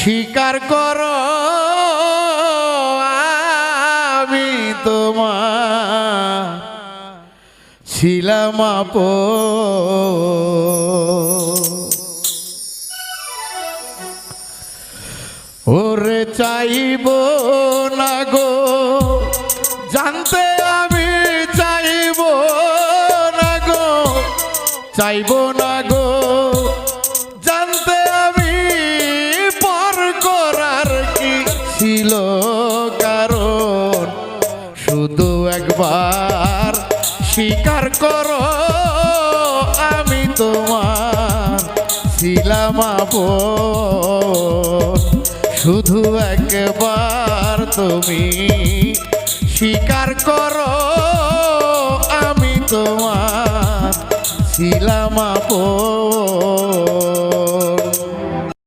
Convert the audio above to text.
স্বীকার করো, আমি তোমার ছিলাম আপ ওরে চাইব না গো, জানতে আমি চাইব না গো, চাইব না গো। ছিল কারণ শুধু একবার স্বীকার করো, আমি তোমার ছিলাম শুধু একবার তুমি স্বীকার করো, আমি তোমার ছিলাম আপন।